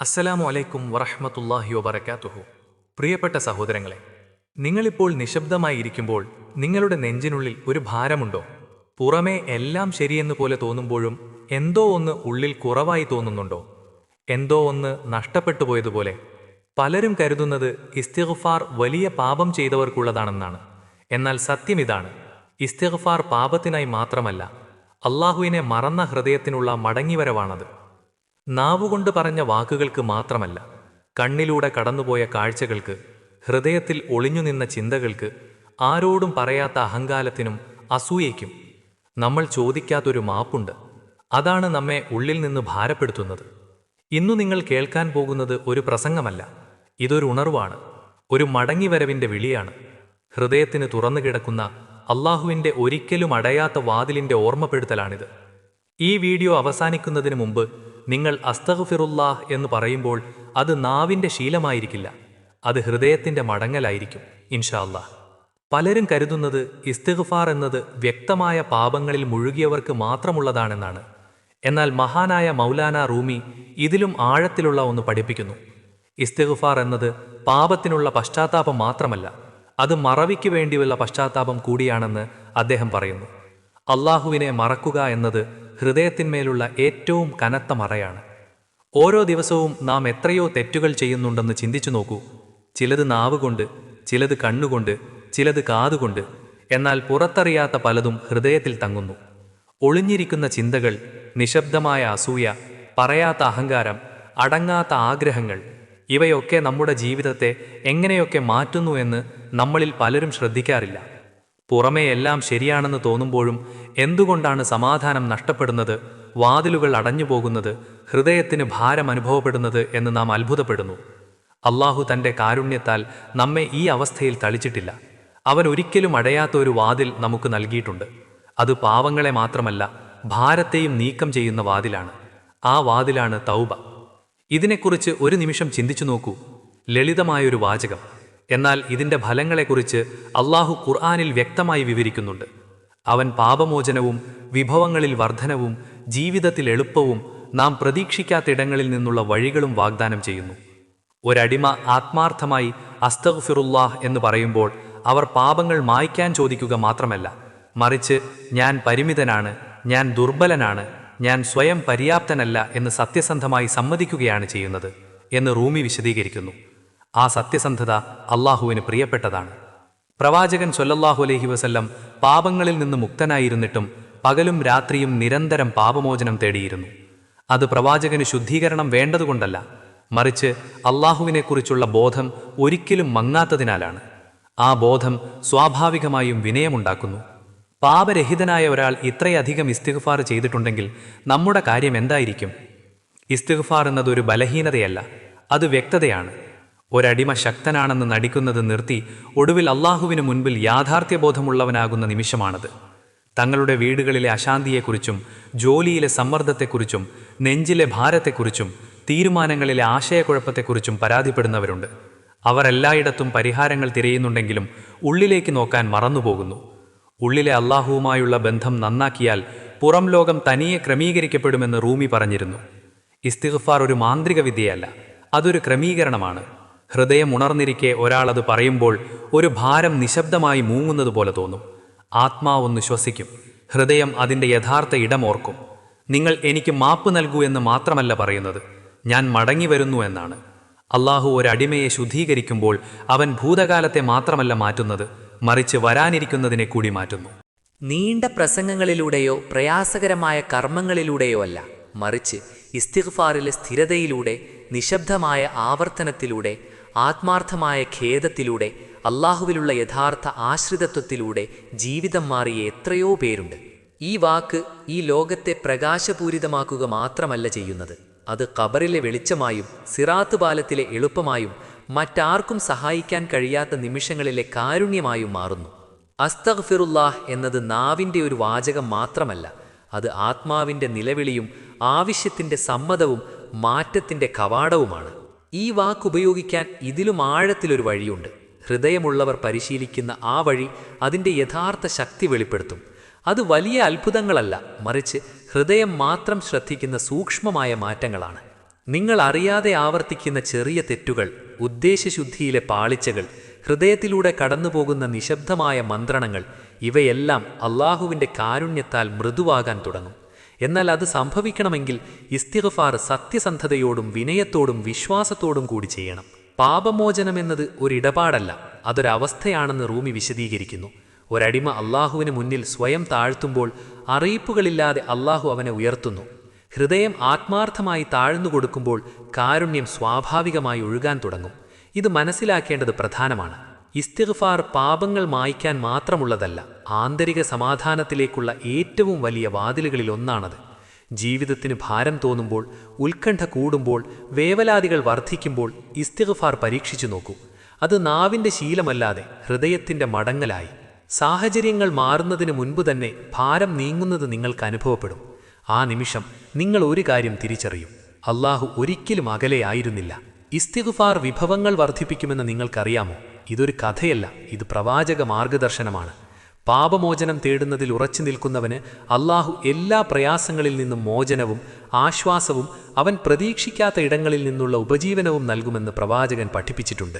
അസ്സലാമു അലൈക്കും വറഹ്മത്തുള്ളാഹി വബറകാതുഹു. പ്രിയപ്പെട്ട സഹോദരങ്ങളെ നിങ്ങളിപ്പോൾ നിശബ്ദമായി ഇരിക്കുമ്പോൾ നിങ്ങളുടെ നെഞ്ചിനുള്ളിൽ ഒരു ഭാരമുണ്ടോ? പുറമേ എല്ലാം ശരിയെന്ന് പോലെ തോന്നുമ്പോഴും എന്തോ ഒന്ന് ഉള്ളിൽ കുറവായി തോന്നുന്നുണ്ടോ? എന്തോ ഒന്ന് നഷ്ടപ്പെട്ടു പോയതുപോലെ. പലരും കരുതുന്നത് ഇസ്തിഗ്ഫാർ വലിയ പാപം ചെയ്തവർക്കുള്ളതാണെന്നാണ്. എന്നാൽ സത്യം ഇതാണ്. ഇസ്തിഗ്ഫാർ പാപത്തിനായി മാത്രമല്ല അള്ളാഹുവിനെ മറന്ന ഹൃദയത്തിനുള്ള മടങ്ങിവരവാണത്. നാവുകൊണ്ട് പറഞ്ഞ വാക്കുകൾക്ക് മാത്രമല്ല കണ്ണിലൂടെ കടന്നുപോയ കാഴ്ചകൾക്ക് ഹൃദയത്തിൽ ഒളിഞ്ഞുനിന്ന ചിന്തകൾക്ക് ആരോടും പറയാത്ത അഹങ്കാരത്തിനും അസൂയയ്ക്കും നമ്മൾ ചോദിക്കാത്തൊരു മാപ്പുണ്ട്. അതാണ് നമ്മെ ഉള്ളിൽ നിന്ന് ഭാരപ്പെടുത്തുന്നത്. ഇന്നു നിങ്ങൾ കേൾക്കാൻ പോകുന്നത് ഒരു പ്രസംഗമല്ല ഇതൊരു ഉണർവാണ് ഒരു മടങ്ങിവരവിന്റെ വിളിയാണ്. ഹൃദയത്തിന് തുറന്നു കിടക്കുന്ന അള്ളാഹുവിന്റെ ഒരിക്കലും അടയാത്ത വാതിലിന്റെ ഓർമ്മപ്പെടുത്തലാണിത്. ഈ വീഡിയോ അവസാനിക്കുന്നതിന് മുമ്പ് നിങ്ങൾ അസ്തഹുഫിറുല്ലാഹ് എന്ന് പറയുമ്പോൾ അത് നാവിന്റെ ശീലമായിരിക്കില്ല. അത് ഹൃദയത്തിന്റെ മടങ്ങലായിരിക്കും ഇൻഷാ അല്ലാഹ് പലരും കരുതുന്നത് ഇസ്തിഗ്ഫാർ എന്നത് വ്യക്തമായ പാപങ്ങളിൽ മുഴുകിയവർക്ക് മാത്രമുള്ളതാണെന്നാണ്. എന്നാൽ മഹാനായ മൗലാന റൂമി ഇതിലും ആഴത്തിലുള്ള ഒന്ന് പഠിപ്പിക്കുന്നു. ഇസ്തിഗ്ഫാർ എന്നത് പാപത്തിനുള്ള പശ്ചാത്താപം മാത്രമല്ല അത് മറവിക്ക് വേണ്ടിയുള്ള പശ്ചാത്താപം കൂടിയാണെന്ന് അദ്ദേഹം പറയുന്നു. അള്ളാഹുവിനെ മറക്കുക എന്നത് ഹൃദയത്തിന്മേലുള്ള ഏറ്റവും കനത്ത മറയാണ്. ഓരോ ദിവസവും നാം എത്രയോ തെറ്റുകൾ ചെയ്യുന്നുണ്ടെന്ന് ചിന്തിച്ചു നോക്കൂ. ചിലത് നാവുകൊണ്ട് ചിലത് കണ്ണുകൊണ്ട് ചിലത് കാതുകൊണ്ട് എന്നാൽ പുറത്തറിയാത്ത പലതും ഹൃദയത്തിൽ തങ്ങുന്നു. ഒളിഞ്ഞിരിക്കുന്ന ചിന്തകൾ നിശബ്ദമായ അസൂയ പറയാത്ത അഹങ്കാരം അടങ്ങാത്ത ആഗ്രഹങ്ങൾ ഇവയൊക്കെ നമ്മുടെ ജീവിതത്തെ എങ്ങനെയൊക്കെ മാറ്റുന്നു എന്ന് നമ്മളിൽ പലരും ശ്രദ്ധിക്കാറില്ല. പുറമേ എല്ലാം ശരിയാണെന്ന് തോന്നുമ്പോഴും എന്തുകൊണ്ടാണ് സമാധാനം നഷ്ടപ്പെടുന്നത്? വാതിലുകൾ അടഞ്ഞുപോകുന്നത് ഹൃദയത്തിന് ഭാരം അനുഭവപ്പെടുന്നത് എന്ന് നാം അത്ഭുതപ്പെടുന്നു. അള്ളാഹു തന്റെ കാരുണ്യത്താൽ നമ്മെ ഈ അവസ്ഥയിൽ തളിച്ചിട്ടില്ല. അവൻ ഒരിക്കലും അടയാത്ത ഒരു വാതിൽ നമുക്ക് നൽകിയിട്ടുണ്ട്. അത് പാവങ്ങളെ മാത്രമല്ല ഭാരത്തെയും നീക്കം ചെയ്യുന്ന വാതിലാണ്. ആ വാതിലാണ് തൗബ. ഇതിനെക്കുറിച്ച് ഒരു നിമിഷം ചിന്തിച്ചു നോക്കൂ. ലളിതമായൊരു വാചകം. എന്നാൽ ഇതിന്റെ ഫലങ്ങളെക്കുറിച്ച് അള്ളാഹു ഖുർആാനിൽ വ്യക്തമായി വിവരിക്കുന്നുണ്ട്. അവൻ പാപമോചനവും വിഭവങ്ങളിൽ വർധനവും ജീവിതത്തിൽ എളുപ്പവും നാം പ്രതീക്ഷിക്കാത്തിടങ്ങളിൽ നിന്നുള്ള വഴികളും വാഗ്ദാനം ചെയ്യുന്നു. ഒരടിമ ആത്മാർത്ഥമായി അസ്തഗ്ഫിറുല്ലാഹ് എന്ന് പറയുമ്പോൾ അവർ പാപങ്ങൾ മായ്ക്കാൻ ചോദിക്കുക മാത്രമല്ല മറിച്ച് ഞാൻ പരിമിതനാണ് ഞാൻ ദുർബലനാണ് ഞാൻ സ്വയം പര്യാപ്തനല്ല എന്ന് സത്യസന്ധമായി സമ്മതിക്കുകയാണ് ചെയ്യുന്നത് എന്ന് റൂമി വിശദീകരിക്കുന്നു. ആ സത്യസന്ധത അള്ളാഹുവിന് പ്രിയപ്പെട്ടതാണ്. പ്രവാചകൻ സൊല്ലല്ലാഹു അലഹി വസല്ലം പാപങ്ങളിൽ നിന്ന് മുക്തനായിരുന്നിട്ടും പകലും രാത്രിയും നിരന്തരം പാപമോചനം തേടിയിരുന്നു. അത് പ്രവാചകന് ശുദ്ധീകരണം വേണ്ടതുകൊണ്ടല്ല മറിച്ച് അള്ളാഹുവിനെക്കുറിച്ചുള്ള ബോധം ഒരിക്കലും മങ്ങാത്തതിനാലാണ്. ആ ബോധം സ്വാഭാവികമായും വിനയമുണ്ടാക്കുന്നു. പാപരഹിതനായ ഒരാൾ ഇത്രയധികം ഇസ്തിഗ്ഫാർ ചെയ്തിട്ടുണ്ടെങ്കിൽ നമ്മുടെ കാര്യം എന്തായിരിക്കും? ഇസ്തിഗ്ഫാർ എന്നത് ഒരു ബലഹീനതയല്ല അത് വ്യക്തതയാണ്. ഒരടിമ ശക്തനാണെന്ന് നടിക്കുന്നത് നിർത്തി ഒടുവിൽ അള്ളാഹുവിന് മുൻപിൽ യാഥാർത്ഥ്യബോധമുള്ളവനാകുന്ന നിമിഷമാണത്. തങ്ങളുടെ വീടുകളിലെ അശാന്തിയെക്കുറിച്ചും ജോലിയിലെ സമ്മർദ്ദത്തെക്കുറിച്ചും നെഞ്ചിലെ ഭാരത്തെക്കുറിച്ചും തീരുമാനങ്ങളിലെ ആശയക്കുഴപ്പത്തെക്കുറിച്ചും പരാതിപ്പെടുന്നവരുണ്ട്. അവർ എല്ലായിടത്തും പരിഹാരങ്ങൾ തിരയുന്നുണ്ടെങ്കിലും ഉള്ളിലേക്ക് നോക്കാൻ മറന്നുപോകുന്നു. ഉള്ളിലെ അള്ളാഹുവുമായുള്ള ബന്ധം നന്നാക്കിയാൽ പുറം ലോകം തനിയെ ക്രമീകരിക്കപ്പെടുമെന്ന് റൂമി പറഞ്ഞിരുന്നു. ഇസ്തിഗ്ഫാർ ഒരു മാന്ത്രിക വിദ്യയല്ല അതൊരു ക്രമീകരണമാണ്. ഹൃദയം ഉണർന്നിരിക്കെ ഒരാൾ അത് പറയുമ്പോൾ ഒരു ഭാരം നിശബ്ദമായി മൂങ്ങുന്നത് പോലെ തോന്നും. ആത്മാവൊന്ന് ശ്വസിക്കും. ഹൃദയം അതിന്റെ യഥാർത്ഥ ഇടമോർക്കും നിങ്ങൾ എനിക്ക് മാപ്പ് നൽകൂ എന്ന് മാത്രമല്ല പറയുന്നത്. ഞാൻ മടങ്ങി വരുന്നു എന്നാണ്. അള്ളാഹു ഒരടിമയെ ശുദ്ധീകരിക്കുമ്പോൾ അവൻ ഭൂതകാലത്തെ മാത്രമല്ല മാറ്റുന്നത് മറിച്ച് വരാനിരിക്കുന്നതിനെ കൂടി മാറ്റുന്നു. നീണ്ട പ്രസംഗങ്ങളിലൂടെയോ പ്രയാസകരമായ കർമ്മങ്ങളിലൂടെയോ അല്ല മറിച്ച് ഇസ്തിഗ്ഫാറിലെ സ്ഥിരതയിലൂടെ നിശബ്ദമായ ആവർത്തനത്തിലൂടെ ആത്മാർത്ഥമായ ഖേദത്തിലൂടെ അള്ളാഹുവിലുള്ള യഥാർത്ഥ ആശ്രിതത്വത്തിലൂടെ ജീവിതം മാറിയ എത്രയോ പേരുണ്ട്. ഈ വാക്ക് ഈ ലോകത്തെ പ്രകാശപൂരിതമാക്കുക മാത്രമല്ല ചെയ്യുന്നത്. അത് കബറിലെ വെളിച്ചമായും സിറാത്ത് പാലത്തിലെ എളുപ്പമായും മറ്റാർക്കും സഹായിക്കാൻ കഴിയാത്ത നിമിഷങ്ങളിലെ കാരുണ്യമായും മാറുന്നു. അസ്തഗ്ഫിറുല്ലാഹ് എന്നത് നാവിന്റെ ഒരു വാചകം മാത്രമല്ല. അത് ആത്മാവിന്റെ നിലവിളിയും ആവശ്യത്തിന്റെ സമ്മതവും മാറ്റത്തിന്റെ കവാടവുമാണ്. ഈ വാക്കുപയോഗിക്കാൻ ഇതിലും ആഴത്തിലൊരു വഴിയുണ്ട്. ഹൃദയമുള്ളവർ പരിശീലിക്കുന്ന ആ വഴി അതിന്റെ യഥാർത്ഥ ശക്തി വെളിപ്പെടുത്തും. അത് വലിയ അത്ഭുതങ്ങളല്ല മറിച്ച് ഹൃദയം മാത്രം ശ്രദ്ധിക്കുന്ന സൂക്ഷ്മമായ മാറ്റങ്ങളാണ്. നിങ്ങൾ അറിയാതെ ആവർത്തിക്കുന്ന ചെറിയ തെറ്റുകൾ ഉദ്ദേശശുദ്ധിയിലെ പാളിച്ചകൾ ഹൃദയത്തിലൂടെ കടന്നുപോകുന്ന നിശബ്ദമായ മന്ത്രണങ്ങൾ ഇവയെല്ലാം അള്ളാഹുവിന്റെ കാരുണ്യത്താൽ മൃദുവാകാൻ തുടങ്ങും. എന്നാൽ അത് സംഭവിക്കണമെങ്കിൽ ഇസ്തിഗ്ഫാർ സത്യസന്ധതയോടും വിനയത്തോടും വിശ്വാസത്തോടും കൂടി ചെയ്യണം. പാപമോചനമെന്നത് ഒരിടപാടല്ല അതൊരവസ്ഥയാണെന്ന് റൂമി വിശദീകരിക്കുന്നു. ഒരടിമ അള്ളാഹുവിന് മുന്നിൽ സ്വയം താഴ്ത്തുമ്പോൾ അറിയിപ്പുകളില്ലാതെ അള്ളാഹു അവനെ ഉയർത്തുന്നു. ഹൃദയം ആത്മാർത്ഥമായി താഴ്ന്നു കൊടുക്കുമ്പോൾ കാരുണ്യം സ്വാഭാവികമായി ഒഴുകാൻ തുടങ്ങും. ഇത് മനസ്സിലാക്കേണ്ടത് പ്രധാനമാണ്. ഇസ്തിഗ്ഫാർ പാപങ്ങൾ മായ്ക്കാൻ മാത്രമുള്ളതല്ല ആന്തരിക സമാധാനത്തിലേക്കുള്ള ഏറ്റവും വലിയ വാതിലുകളിലൊന്നാണത് ജീവിതത്തിന് ഭാരം തോന്നുമ്പോൾ ഉത്കണ്ഠ കൂടുമ്പോൾ വേവലാതികൾ വർദ്ധിക്കുമ്പോൾ ഇസ്തിഗ്ഫാർ പരീക്ഷിച്ചു നോക്കൂ. അത് നാവിന്റെ ശീലമല്ലാതെ ഹൃദയത്തിന്റെ മടങ്ങലായി. സാഹചര്യങ്ങൾ മാറുന്നതിന് മുൻപ് തന്നെ ഭാരം നീങ്ങുന്നത് നിങ്ങൾക്ക് അനുഭവപ്പെടും. ആ നിമിഷം നിങ്ങൾ ഒരു കാര്യം തിരിച്ചറിയും. അള്ളാഹു ഒരിക്കലും അകലെയായിരുന്നില്ല. ഇസ്തിഗ്ഫാർ വിഭവങ്ങൾ വർദ്ധിപ്പിക്കുമെന്ന് നിങ്ങൾക്കറിയാമോ? ഇതൊരു കഥയല്ല ഇത് പ്രവാചക മാർഗദർശനമാണ് പാപമോചനം തേടുന്നതിൽ ഉറച്ചു നിൽക്കുന്നവന് അള്ളാഹു എല്ലാ പ്രയാസങ്ങളിൽ നിന്നും മോചനവും ആശ്വാസവും അവൻ പ്രതീക്ഷിക്കാത്ത ഇടങ്ങളിൽ നിന്നുള്ള ഉപജീവനവും നൽകുമെന്ന് പ്രവാചകൻ പഠിപ്പിച്ചിട്ടുണ്ട്.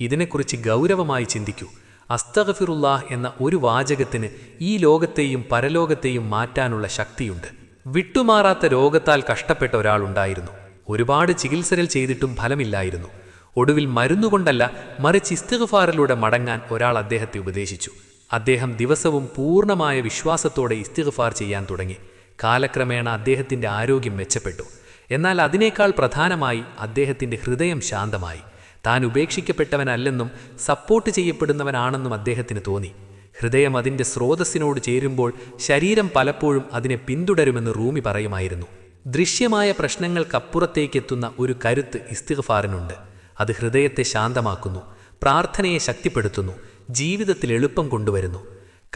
ഇതിനെക്കുറിച്ച് ഗൗരവമായി ചിന്തിക്കൂ. അസ്തഗഫിറുല്ലാഹ് എന്ന ഒരു വാചകത്തിന് ഈ ലോകത്തെയും പരലോകത്തെയും മാറ്റാനുള്ള ശക്തിയുണ്ട്. വിട്ടുമാറാത്ത രോഗത്താൽ കഷ്ടപ്പെട്ട ഒരാളുണ്ടായിരുന്നു ഒരുപാട് ചികിത്സകൾ ചെയ്തിട്ടും ഫലമില്ലായിരുന്നു. ഒടുവിൽ മരുന്നുകൊണ്ടല്ല മറിച്ച് ഇസ്തിഗ്ഫാറിലൂടെ മടങ്ങാൻ ഒരാൾ അദ്ദേഹത്തെ ഉപദേശിച്ചു. അദ്ദേഹം ദിവസവും പൂർണമായ വിശ്വാസത്തോടെ ഇസ്തിഗ്ഫാർ ചെയ്യാൻ തുടങ്ങി. കാലക്രമേണ അദ്ദേഹത്തിന്റെ ആരോഗ്യം മെച്ചപ്പെട്ടു. എന്നാൽ അതിനേക്കാൾ പ്രധാനമായി അദ്ദേഹത്തിന്റെ ഹൃദയം ശാന്തമായി. താൻ ഉപേക്ഷിക്കപ്പെട്ടവനല്ലെന്നും സപ്പോർട്ട് ചെയ്യപ്പെടുന്നവനാണെന്നും അദ്ദേഹത്തിന് തോന്നി. ഹൃദയം അതിന്റെ സ്രോതസ്സിനോട് ചേരുമ്പോൾ ശരീരം പലപ്പോഴും അതിനെ പിന്തുടരുമെന്ന് റൂമി പറയുമായിരുന്നു. ദൃശ്യമായ പ്രശ്നങ്ങൾക്കപ്പുറത്തേക്കെത്തുന്ന ഒരു കരുത്ത് ഇസ്തിഗ്ഫാറിനുണ്ട്. അത് ഹൃദയത്തെ ശാന്തമാക്കുന്നു പ്രാർത്ഥനയെ ശക്തിപ്പെടുത്തുന്നു ജീവിതത്തിൽ എളുപ്പം കൊണ്ടുവരുന്നു.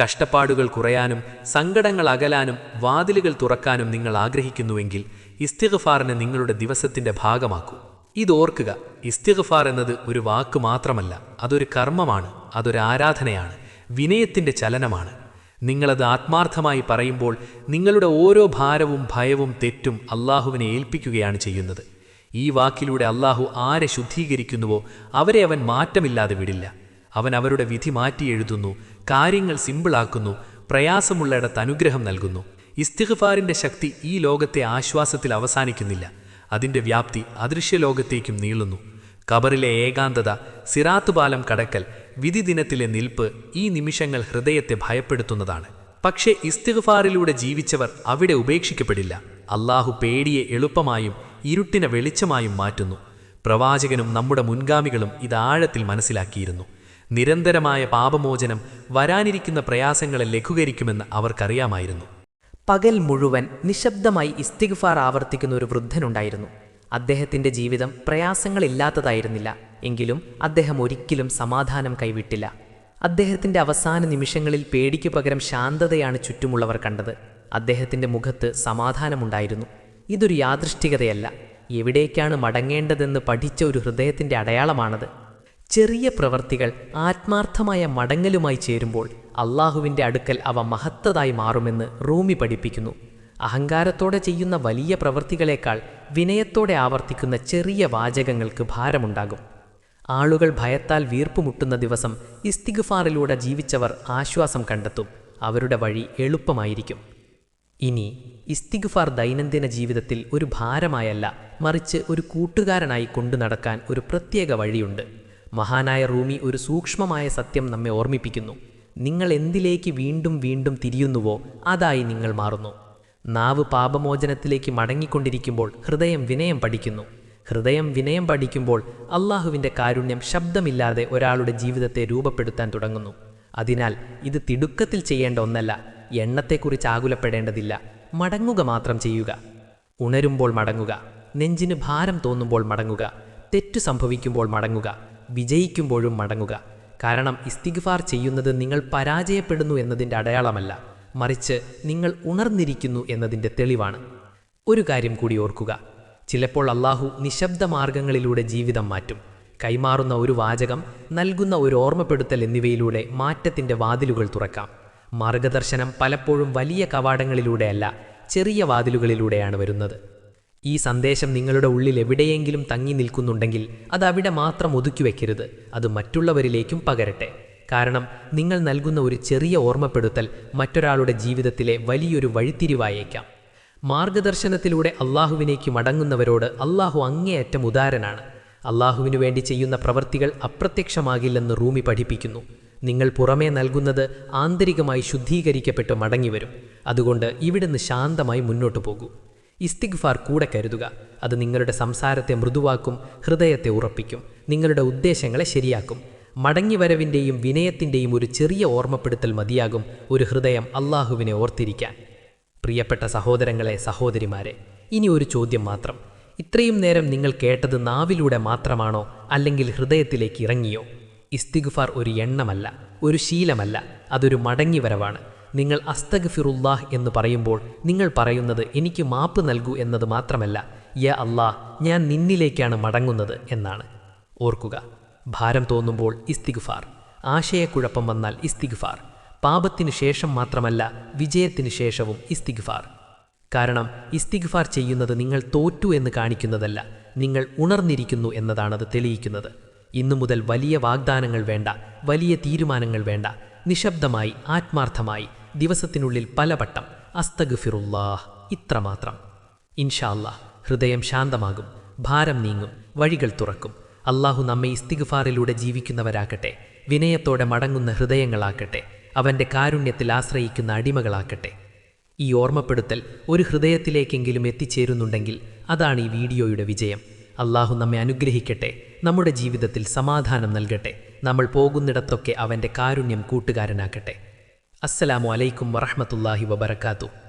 കഷ്ടപ്പാടുകൾ കുറയാനും സങ്കടങ്ങൾ അകലാനും വാതിലുകൾ തുറക്കാനും നിങ്ങൾ ആഗ്രഹിക്കുന്നുവെങ്കിൽ ഇസ്തിഗ്ഫാറിനെ നിങ്ങളുടെ ദിവസത്തിന്റെ ഭാഗമാക്കൂ. ഇതോർക്കുക ഇസ്തിഗ്ഫാർ എന്നത് ഒരു വാക്ക് മാത്രമല്ല അതൊരു കർമ്മമാണ് അതൊരു ആരാധനയാണ് വിനയത്തിന്റെ ചലനമാണ്. നിങ്ങളത് ആത്മാർത്ഥമായി പറയുമ്പോൾ നിങ്ങളുടെ ഓരോ ഭാരവും ഭയവും തെറ്റും അള്ളാഹുവിനെ ഏൽപ്പിക്കുകയാണ് ചെയ്യുന്നത്. ഈ വാക്കിലൂടെ അള്ളാഹു ആരെ ശുദ്ധീകരിക്കുന്നുവോ അവരെ അവൻ മാറ്റമില്ലാതെ വിടില്ല. അവൻ അവരുടെ വിധി മാറ്റി എഴുതുന്നു കാര്യങ്ങൾ സിമ്പിളാക്കുന്നു പ്രയാസമുള്ളയിടത്ത് അനുഗ്രഹം നൽകുന്നു. ഇസ്തിഹ്ഫാറിന്റെ ശക്തി ഈ ലോകത്തെ ആശ്വാസത്തിൽ അവസാനിക്കുന്നില്ല. അതിന്റെ വ്യാപ്തി അദൃശ്യലോകത്തേക്കും നീളുന്നു. കബറിലെ ഏകാന്തത സിറാത്തുപാലം കടക്കൽ വിധി ദിനത്തിലെ നിൽപ്പ് ഈ നിമിഷങ്ങൾ ഹൃദയത്തെ ഭയപ്പെടുത്തുന്നതാണ്. പക്ഷേ ഇസ്തിഗ്ഫാറിലൂടെ ജീവിച്ചവർ അവിടെ ഉപേക്ഷിക്കപ്പെടില്ല. അള്ളാഹു പേടിയെ എളുപ്പമായും ഇരുട്ടിനെ വെളിച്ചമായും മാറ്റുന്നു. പ്രവാചകനും നമ്മുടെ മുൻഗാമികളും ഇത് ആഴത്തിൽ മനസ്സിലാക്കിയിരുന്നു. നിരന്തരമായ പാപമോചനം വരാനിരിക്കുന്ന പ്രയാസങ്ങളെ ലഘൂകരിക്കുമെന്ന് അവർക്കറിയാമായിരുന്നു. പകൽ മുഴുവൻ നിശബ്ദമായി ഇസ്തിഗ്ഫാർ ആവർത്തിക്കുന്ന ഒരു വൃദ്ധനുണ്ടായിരുന്നു. അദ്ദേഹത്തിന്റെ ജീവിതം പ്രയാസങ്ങളില്ലാത്തതായിരുന്നില്ല. എങ്കിലും അദ്ദേഹം ഒരിക്കലും സമാധാനം കൈവിട്ടില്ല. അദ്ദേഹത്തിന്റെ അവസാന നിമിഷങ്ങളിൽ പേടിക്കു പകരം ശാന്തതയാണ് ചുറ്റുമുള്ളവർ കണ്ടത്. അദ്ദേഹത്തിന്റെ മുഖത്ത് സമാധാനമുണ്ടായിരുന്നു. ഇതൊരു യാദൃഷ്ടികതയല്ല എവിടേക്കാണ് മടങ്ങേണ്ടതെന്ന് പഠിച്ച ഒരു ഹൃദയത്തിന്റെ അടയാളമാണത്. ചെറിയ പ്രവർത്തികൾ ആത്മാർത്ഥമായ മടങ്ങലുമായി ചേരുമ്പോൾ അള്ളാഹുവിന്റെ അടുക്കൽ അവ മഹത്തതായി മാറുമെന്ന് റൂമി പഠിപ്പിക്കുന്നു. അഹങ്കാരത്തോടെ ചെയ്യുന്ന വലിയ പ്രവൃത്തികളേക്കാൾ വിനയത്തോടെ ആവർത്തിക്കുന്ന ചെറിയ വാചകങ്ങൾക്ക് ഭാരമുണ്ടാകും. ആളുകൾ ഭയത്താൽ വീർപ്പുമുട്ടുന്ന ദിവസം ഇസ്തിഗുഫാറിലൂടെ ജീവിച്ചവർ ആശ്വാസം കണ്ടെത്തും. അവരുടെ വഴി എളുപ്പമായിരിക്കും. ഇനി ഇസ്തിഗുഫാർ ദൈനംദിന ജീവിതത്തിൽ ഒരു ഭാരമായല്ല മറിച്ച് ഒരു കൂട്ടുകാരനായി കൊണ്ടു നടക്കാൻ ഒരു പ്രത്യേക വഴിയുണ്ട്. മഹാനായ റൂമി ഒരു സൂക്ഷ്മമായ സത്യം നമ്മെ ഓർമ്മിപ്പിക്കുന്നു. നിങ്ങൾ എന്തിലേക്ക് വീണ്ടും വീണ്ടും തിരിയുന്നുവോ അതായി നിങ്ങൾ മാറുന്നു. നാവ് പാപമോചനത്തിലേക്ക് മടങ്ങിക്കൊണ്ടിരിക്കുമ്പോൾ ഹൃദയം വിനയം പഠിക്കുന്നു. ഹൃദയം വിനയം പഠിക്കുമ്പോൾ അള്ളാഹുവിന്റെ കാരുണ്യം ശബ്ദമില്ലാതെ ഒരാളുടെ ജീവിതത്തെ രൂപപ്പെടുത്താൻ തുടങ്ങുന്നു. അതിനാൽ ഇത് തിടുക്കത്തിൽ ചെയ്യേണ്ട ഒന്നല്ല എണ്ണത്തെക്കുറിച്ച് ആകുലപ്പെടേണ്ടതില്ല. മടങ്ങുക മാത്രം ചെയ്യുക. ഉണരുമ്പോൾ മടങ്ങുക. നെഞ്ചിന് ഭാരം തോന്നുമ്പോൾ മടങ്ങുക. തെറ്റു സംഭവിക്കുമ്പോൾ മടങ്ങുക. വിജയിക്കുമ്പോഴും മടങ്ങുക. കാരണം ഇസ്തിഗ്ഫാർ ചെയ്യുന്നത് നിങ്ങൾ പരാജയപ്പെടുന്നു എന്നതിന്റെ അടയാളമല്ല. മറിച്ച് നിങ്ങൾ ഉണർന്നിരിക്കുന്നു എന്നതിന്റെ തെളിവാണ്. ഒരു കാര്യം കൂടി ഓർക്കുക. ചിലപ്പോൾ അള്ളാഹു നിശബ്ദ മാർഗങ്ങളിലൂടെ ജീവിതം മാറ്റും. കൈമാറുന്ന ഒരു വാചകം നൽകുന്ന ഒരു ഓർമ്മപ്പെടുത്തൽ എന്നിവയിലൂടെ മാറ്റത്തിന്റെ വാതിലുകൾ തുറക്കാം. മാർഗദർശനം പലപ്പോഴും വലിയ കവാടങ്ങളിലൂടെയല്ല ചെറിയ വാതിലുകളിലൂടെയാണ് വരുന്നത്. ഈ സന്ദേശം നിങ്ങളുടെ ഉള്ളിൽ എവിടെയെങ്കിലും തങ്ങി നിൽക്കുന്നുണ്ടെങ്കിൽ അത് അവിടെ മാത്രം ഒതുക്കി വയ്ക്കരുത് അത് മറ്റുള്ളവരിലേക്കും പകരട്ടെ. കാരണം നിങ്ങൾ നൽകുന്ന ഒരു ചെറിയ ഓർമ്മപ്പെടുത്തൽ മറ്റൊരാളുടെ ജീവിതത്തിലെ വലിയൊരു വഴിത്തിരിവായേക്കാം. മാർഗദർശനത്തിലൂടെ അള്ളാഹുവിനേക്ക് മടങ്ങുന്നവരോട് അള്ളാഹു അങ്ങേയറ്റം ഉദാരനാണ്. അള്ളാഹുവിനു വേണ്ടി ചെയ്യുന്ന പ്രവൃത്തികൾ അപ്രത്യക്ഷമാകില്ലെന്ന് റൂമി പഠിപ്പിക്കുന്നു. നിങ്ങൾ പുറമേ നൽകുന്നത് ആന്തരികമായി ശുദ്ധീകരിക്കപ്പെട്ട് മടങ്ങിവരും. അതുകൊണ്ട് ഇവിടുന്ന് ശാന്തമായി മുന്നോട്ടു പോകൂ. ഇസ്തിഗ്ഫാർ കൂടെ കരുതുക. അത് നിങ്ങളുടെ സംസാരത്തെ മൃദുവാക്കും ഹൃദയത്തെ ഉറപ്പിക്കും. നിങ്ങളുടെ ഉദ്ദേശങ്ങളെ ശരിയാക്കും. മടങ്ങിവരവിന്റെയും വിനയത്തിന്റെയും ഒരു ചെറിയ ഓർമ്മപ്പെടുത്തൽ മതിയാകും ഒരു ഹൃദയം അള്ളാഹുവിനെ ഓർത്തിരിക്കാൻ. പ്രിയപ്പെട്ട സഹോദരങ്ങളെ സഹോദരിമാരെ ഇനി ഒരു ചോദ്യം മാത്രം. ഇത്രയും നേരം നിങ്ങൾ കേട്ടത് നാവിലൂടെ മാത്രമാണോ അല്ലെങ്കിൽ ഹൃദയത്തിലേക്ക് ഇറങ്ങിയോ? ഇസ്തിഗ്ഫാർ ഒരു എണ്ണമല്ല ഒരു ശീലമല്ല അതൊരു മടങ്ങിവരവാണ്. നിങ്ങൾ അസ്തഗ്ഫിറുല്ലാഹ് എന്ന് പറയുമ്പോൾ നിങ്ങൾ പറയുന്നത് എനിക്ക് മാപ്പ് നൽകൂ എന്നത് മാത്രമല്ല യ അല്ലാഹ് ഞാൻ നിന്നിലേക്കാണ് മടങ്ങുന്നത് എന്നാണ്. ഓർക്കുക ഭാരം തോന്നുമ്പോൾ ഇസ്തിഗ്ഫാർ. ആശയക്കുഴപ്പം വന്നാൽ ഇസ്തിഗ്ഫാർ. പാപത്തിനു ശേഷം മാത്രമല്ല വിജയത്തിനു ശേഷവും ഇസ്തിഗ്ഫാർ. കാരണം ഇസ്തിഗ്ഫാർ ചെയ്യുന്നത് നിങ്ങൾ തോറ്റു എന്ന് കാണിക്കുന്നതല്ല നിങ്ങൾ ഉണർന്നിരിക്കുന്നു എന്നതാണത് തെളിയിക്കുന്നത്. ഇന്നു മുതൽ വലിയ വാഗ്ദാനങ്ങൾ വേണ്ട വലിയ തീരുമാനങ്ങൾ വേണ്ട നിശബ്ദമായി ആത്മാർത്ഥമായി ദിവസത്തിനുള്ളിൽ പലവട്ടം അസ്തഗ്ഫിറുല്ലാഹ് ഇത്രമാത്രം. ഇൻഷാല്ലാ ഹൃദയം ശാന്തമാകും ഭാരം നീങ്ങും വഴികൾ തുറക്കും. അള്ളാഹു നമ്മെ ഇസ്തിഗ്ഫാറിലൂടെ ജീവിക്കുന്നവരാക്കട്ടെ വിനയത്തോടെ മടങ്ങുന്ന ഹൃദയങ്ങളാക്കട്ടെ അവന്റെ കാരുണ്യത്തിൽ ആശ്രയിക്കുന്ന അടിമകളാക്കട്ടെ ഈ ഓർമ്മപ്പെടുത്തൽ ഒരു ഹൃദയത്തിലേക്കെങ്കിലും എത്തിച്ചേരുന്നുണ്ടെങ്കിൽ അതാണ് ഈ വീഡിയോയുടെ വിജയം. അള്ളാഹു നമ്മെ അനുഗ്രഹിക്കട്ടെ നമ്മുടെ ജീവിതത്തിൽ സമാധാനം നൽകട്ടെ നമ്മൾ പോകുന്നിടത്തൊക്കെ അവന്റെ കാരുണ്യം കൂട്ടുകാരനാക്കട്ടെ അസ്സലാമു അലൈക്കും വറഹമത്തല്ലാഹി വബറകാതുഹു.